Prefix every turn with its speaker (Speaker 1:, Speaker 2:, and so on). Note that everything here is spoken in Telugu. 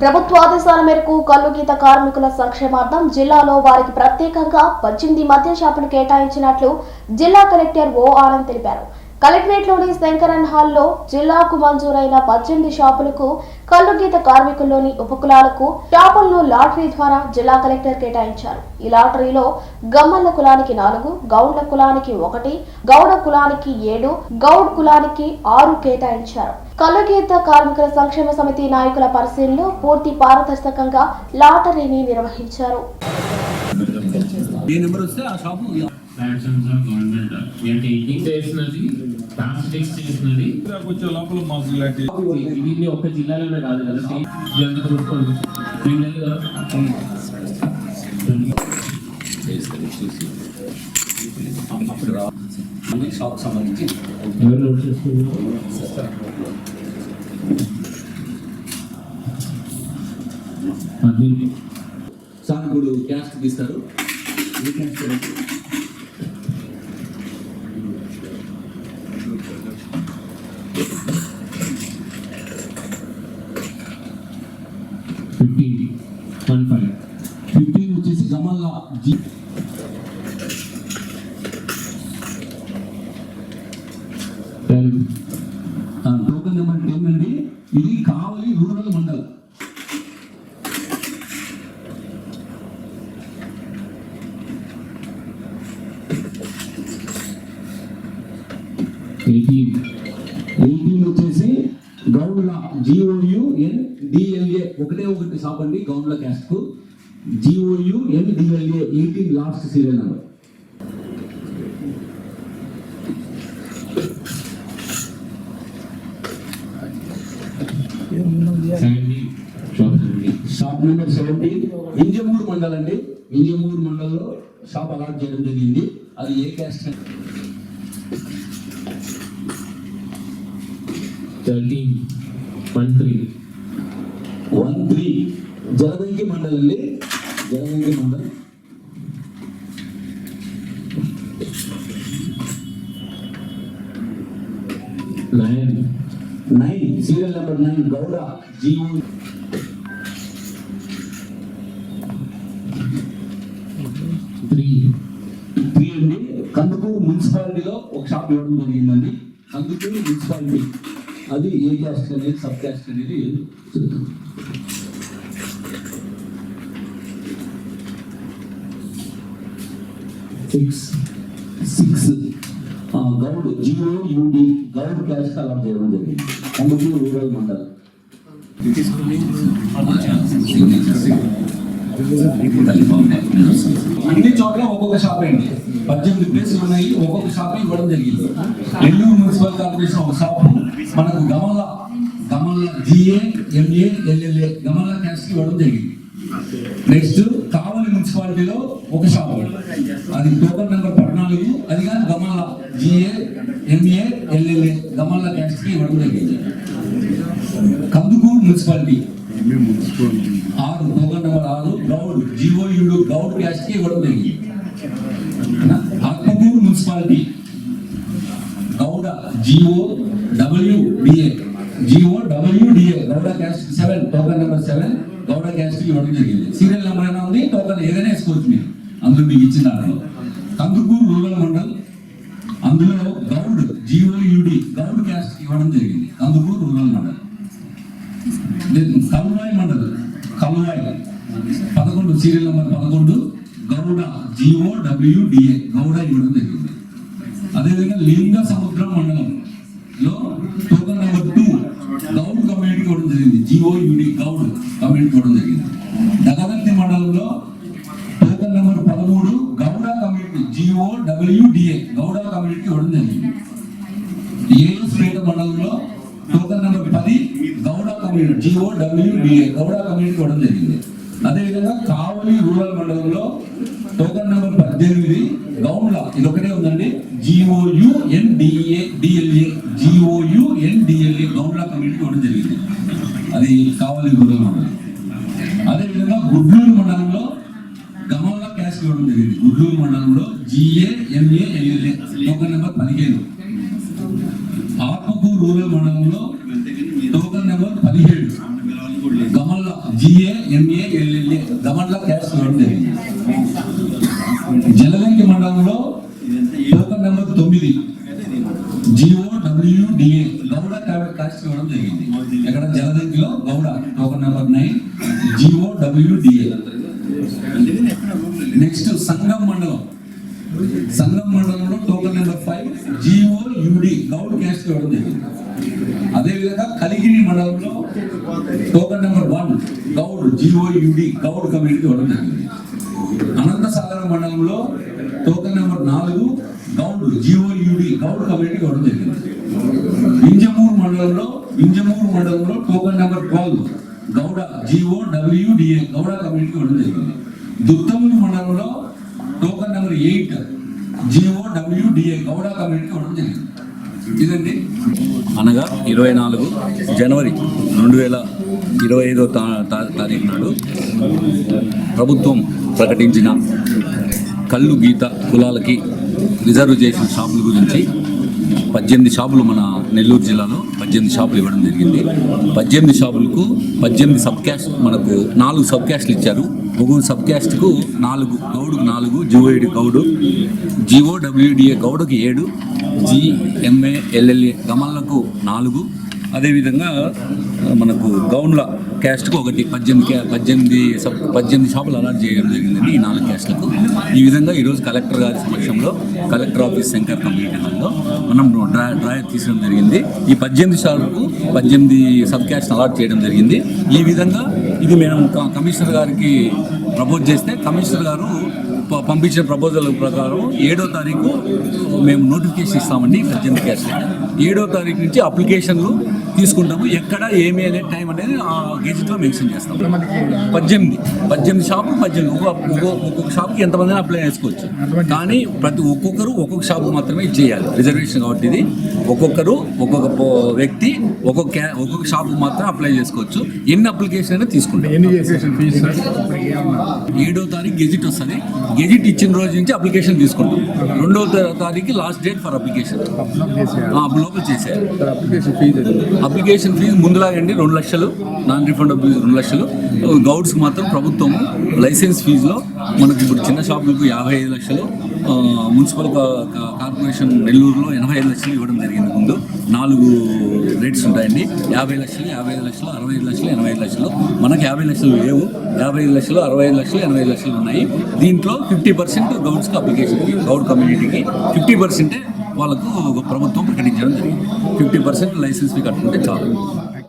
Speaker 1: ప్రభుత్వ ఆదేశాల మేరకు కల్లు గీత కార్మికుల సంక్షేమార్థం జిల్లాలో వారికి ప్రత్యేకంగా పద్దెనిమిది మద్య షాపులు కేటాయించినట్లు జిల్లా కలెక్టర్ ఓ ఆనంద్ తెలిపారు. కలెక్టరేట్లోని శంకరన్ హాల్లో జిల్లాకు మంజూరైన పద్దెనిమిది షాపులకు కల్లుగీత కార్మికుల్లోని ఉపకులాలకు షాపులను లాటరీ ద్వారా జిల్లా కలెక్టర్ కేటాయించారు. ఈ లాటరీలో గమ్మల్ల కులానికి నాలుగు గౌడ్ల కులానికి ఒకటి గౌడ కులానికి ఏడు గౌడ్ కులానికి ఆరు కేటాయించారు. కల్లుగీత కార్మికుల సంక్షేమ సమితి నాయకుల పరిశీలనలో పూర్తి పారదర్శకంగా లాటరీని నిర్వహించారు.
Speaker 2: ప్లాట్ఫామ్స్ ఆఫ్ గవర్నమెంట్ చేసినది ప్లాస్టిక్స్ చేసినది
Speaker 3: వచ్చే లోపల మాకు ఇలాంటి
Speaker 2: ఇది ఒక్క జిల్లాలోనే కాదు కదా జనత
Speaker 4: షాప్ సంబంధించి
Speaker 2: ఎవరు నోట్ చేసుకున్నారు? పద్దెనిమిది.
Speaker 4: సార్ ఇప్పుడు క్యాస్ట్ తీస్తారు ఏ క్యాస్ట్ చేయాలి?
Speaker 2: ఫిఫ్టీన్ వన్ ఫైవ్
Speaker 4: ఫిఫ్టీన్ వచ్చేసి గమల్లా జీ
Speaker 2: టెన్
Speaker 4: ఆ, టోకెన్ నెంబర్ టెన్ అండి. ఇది Kavali rural mandal.
Speaker 2: Eighteen
Speaker 4: eighteen వచ్చేసి గౌడ్ల జిఓయు ఎన్ డిఎల్ఏ ఒకటే ఒకటి షాప్ అండి గౌడ్ల క్యాస్ట్కు GOU N DLA eighteen last serial number
Speaker 2: shop
Speaker 4: number seventeen Injamuru mandal అండి. ఇంజమూరు మండల్లో షాప్ అలాట్ చేయడం జరిగింది. అది ఏ caste
Speaker 2: thirteen one three
Speaker 4: one three Jaladanki mandal అండి. Jaladanki mandal
Speaker 2: nine
Speaker 4: nine serial number nine Gowda GO
Speaker 2: three.
Speaker 4: Three అండి. కందుకూరు మున్సిపాలిటీలో ఒక షాప్ ఇవ్వడం జరిగిందండి. కందుకూరు మున్సిపాలిటీ. అది ఏ క్యాస్ట్ అనేది సబ్ క్యాస్ట్ అనేది? చెప్తాం
Speaker 2: సిక్స్
Speaker 4: సిక్స్ గౌడ్ జిఓ యూడి గౌడ్ క్యాష్ కలర్ చేయడం జరిగింది. కందుకూరు రూరల్ మండల్. అన్ని చోట్ల ఒక్కొక్క షాప్ అండి. పద్దెనిమిది ప్లేసులు ఉన్నాయి ఒక్కొక్క షాప్ ఇవ్వడం జరిగింది. నెల్లూరు మున్సిపల్ కార్పొరేషన్ ఒక షాప్ మనకు గమల గమల జిఏ ఎంఏ ఎల్ఎల్ఏ గమల క్యాష్ ఇవ్వడం జరిగింది. నెక్స్ట్ కావ మున్సిపాలిటీలో ఒక షాప్ అది టోకన్ నెంబర్ పద్నాలుగు అది కానీ గమల G A M A L L A గమల క్యాస్ట్కి ఇవ్వడం జరిగింది. కందుకూరు మున్సిపాలిటీ. ఆరు టోకన్ నెంబర్ ఆరు గౌడ్ జిఓయుడు గౌడ్ క్యాస్ట్కి ఇవ్వడం జరిగింది. Atmakur municipality. Gowda Jio డబ్ల్యూడిఏ Jio డబ్ల్యూడిఏ Gowda caste seven token number seven Gowda caste ఇవ్వడం జరిగింది. సీరియల్ నెంబర్ అయినా ఉంది టోకన్ ఏదైనా వేసుకోవచ్చు మీరు. అందులో మీకు ఇచ్చిన దాంట్లో. కందుకూరు రూరల్ మండల్ అందులో గౌడ్ జిఓయుడి గౌడ్ క్యాస్ట్ ఇవ్వడం జరిగింది. కందుకూరు రూరల్ మండల్. కల్వాయి మండల్. కల్వాయి. పదకొండు సీరియల్ నెంబర్ పదకొండు గౌడ జిఓ డబ్ల్యూడిఏ గౌడ ఇవ్వడం జరిగింది. అదేవిధంగా లింగ సముద్రం మండలం లో టోకన్ నెంబర్ టూ గౌడ్ కమ్యూనిటీ ఇవ్వడం జరిగింది. జిఓ యూడి గౌడ్. కమెంట్ కూడా జరిగింది. దగదంతి మండలంలో టోకన్ నెంబర్ పదమూడు గౌడ కమ్యూనిటీ జిఓ డబ్ల్యూడిఏ గౌడ కమ్యూనిటీ ఇవ్వడం జరిగింది. ఏఎస్పేట మండలంలో టోకన్ నెంబర్ పది గౌడ కమ్యూనిటీ జిఓ డబ్ల్యూడిఏ గౌడ కమ్యూనిటీ ఇవ్వడం జరిగింది. అదేవిధంగా కావలి రూరల్ మండలంలో టోకన్ నెంబర్ పద్దెనిమిది గౌండ్ల ఇది ఒకటే ఉందండి GOUNDA DLA GOUNDLA Goundla community ఇవ్వడం జరిగింది. అది కావాలి గుర్రం మండలం అదేవిధంగా గుడ్లూరు మండలంలో గమంలో క్యాష్ ఇవ్వడం జరిగింది. గుడ్లూరు మండలంలో GA MA LA token number పదిహేను. ఆత్మకూరు రూరల్ మండలంలో టోకన్ నెంబర్ పదిహేడు. గమల్ల
Speaker 5: జిఏ ఎంఏ ఎల్ఎల్ఏ గమ ఎక్కడ? ఇక్కడ జలదంకిలో Gowda. Token number nine. GO WDA next Sangam మండలం. సంగం మండలంలో token number five GO UD Goud caste ఇవ్వడం జరిగింది అదేవిధంగా కలిగిరి మండలంలో token number one Goud Jio యుడి Goud community ఇవ్వడం జరిగింది అనంతసాగరం మండలంలో టోకన్ నెంబర్ నాలుగు గౌడ్ జిఓ యుడి గౌడ్ కమ్యూనిటీ ఇవ్వడం జరిగింది. వింజమూరు మండలంలో వింజమూరు మండలంలో token number twelve Gowda Jio డబ్ల్యూడిఏ Gowda community ఇవ్వడం జరిగింది. దుత్తమూరు మండలంలో token number eight GO WDA Gowda community ఇవ్వడం జరిగింది. ఇదండి.
Speaker 4: అనగా ఇరవై నాలుగు జనవరి రెండు వేల ఇరవై ఐదో తా- తారీఖు నాడు ప్రభుత్వం ప్రకటించిన కళ్ళు గీత కులాలకి రిజర్వ్ చేసిన షాపుల గురించి పద్దెనిమిది షాపులు మన నెల్లూరు జిల్లాలో పద్దెనిమిది షాపులు ఇవ్వడం జరిగింది. పద్దెనిమిది షాపులకు పద్దెనిమిది సబ్ క్యాస్ట్ మనకు నాలుగు సబ్ క్యాస్ట్లు ఇచ్చారు. ముగ్గురు సబ్ క్యాస్ట్కు నాలుగు గౌడుకు నాలుగు జిఓడి గౌడు జిఓ డబ్ల్యూడిఏ ఏడు జిఎంఏ ఎల్ఎల్ఏ గమన్లకు నాలుగు అదేవిధంగా మనకు గౌన్ల క్యాస్ట్కు ఒకటి పద్దెనిమిది పద్దెనిమిది సబ్ పద్దెనిమిది షాపులు అలాట్ చేయడం జరిగిందండి ఈ నాలుగు క్యాస్ట్లకు. ఈ విధంగా ఈరోజు కలెక్టర్ గారి సమక్షంలో కలెక్టర్ ఆఫీస్ శంకర్ కమ్యూనిటీ హాల్లో మనం డ్రా డ్రాయర్ తీసడం జరిగింది. ఈ పద్దెనిమిది షాపులకు పద్దెనిమిది సబ్ క్యాస్ట్ అలాట్ చేయడం జరిగింది. ఈ విధంగా ఇది మేము కమిషనర్ గారికి ప్రపోజ్ చేస్తే కమిషనర్ గారు పంపించిన ప్రపోజల్ ప్రకారం ఏడో తారీఖు మేము నోటిఫికేషన్ ఇస్తామండి పద్దెనిమిది క్యాస్ట్ ఏడో తారీఖు నుంచి అప్లికేషన్లు తీసుకుంటాము. ఎక్కడ ఏమి అనే టైం అనేది ఆ గెజిట్లో మెన్షన్ చేస్తాం పద్దెనిమిది పద్దెనిమిది షాపులు పద్దెనిమిది ఒక్కొక్క ఒక్కొక్క- షాప్కి ఎంతమందిని అప్లై చేసుకోవచ్చు. కానీ ప్రతి ఒక్కొక్కరు ఒక్కొక్క షాప్ మాత్రమే చేయాలి. రిజర్వేషన్ కాబట్టి ఇది. ఒక్కొక్కరు ఒక్కొక్క వ్యక్తి ఒక్కొక్క ఒక్కొక్క షాప్ మాత్రం అప్లై చేసుకోవచ్చు. ఎన్ని అప్లికేషన్ అయినా తీసుకుంటాం. ఏడో తారీఖు గెజిట్ వస్తుంది. గెజిట్ ఇచ్చిన రోజు నుంచి అప్లికేషన్ తీసుకుంటాం. రెండో తారీఖు లాస్ట్ డేట్ ఫర్ అప్లికేషన్ లోపల
Speaker 6: సార్ అప్లికేషన్ ఫీజు
Speaker 4: ముందులాగండి రెండు లక్షలు నాన్ రిఫండబుల్ రెండు లక్షలు. గౌడ్స్కి మాత్రం ప్రభుత్వం లైసెన్స్ ఫీజులో మనకి ఇప్పుడు చిన్న షాపులకు యాభై ఐదు లక్షలు మున్సిపల్ కార్పొరేషన్ నెల్లూరులో ఎనభై ఐదు లక్షలు ఇవ్వడం జరిగింది ముందు. నాలుగు రేట్స్ ఉంటాయండి. యాభై లక్షలు యాభై ఐదు లక్షలు అరవై ఐదు లక్షలు ఎనభై ఐదు లక్షలు. మనకి యాభై లక్షలు లేవు. యాభై ఐదు లక్షలు అరవై ఐదు లక్షలు ఎనభై ఐదు లక్షలు ఉన్నాయి. దీంట్లో ఫిఫ్టీ పర్సెంట్ గౌడ్స్కి అప్లికేషన్ గౌడ్ కమ్యూనిటీకి. ఫిఫ్టీ పర్సెంటే వాళ్ళకు ప్రభుత్వం ప్రకటించడం జరిగింది. ఫిఫ్టీ పర్సెంట్ లైసెన్స్ ఫీ కట్టుకుంటే చాలు.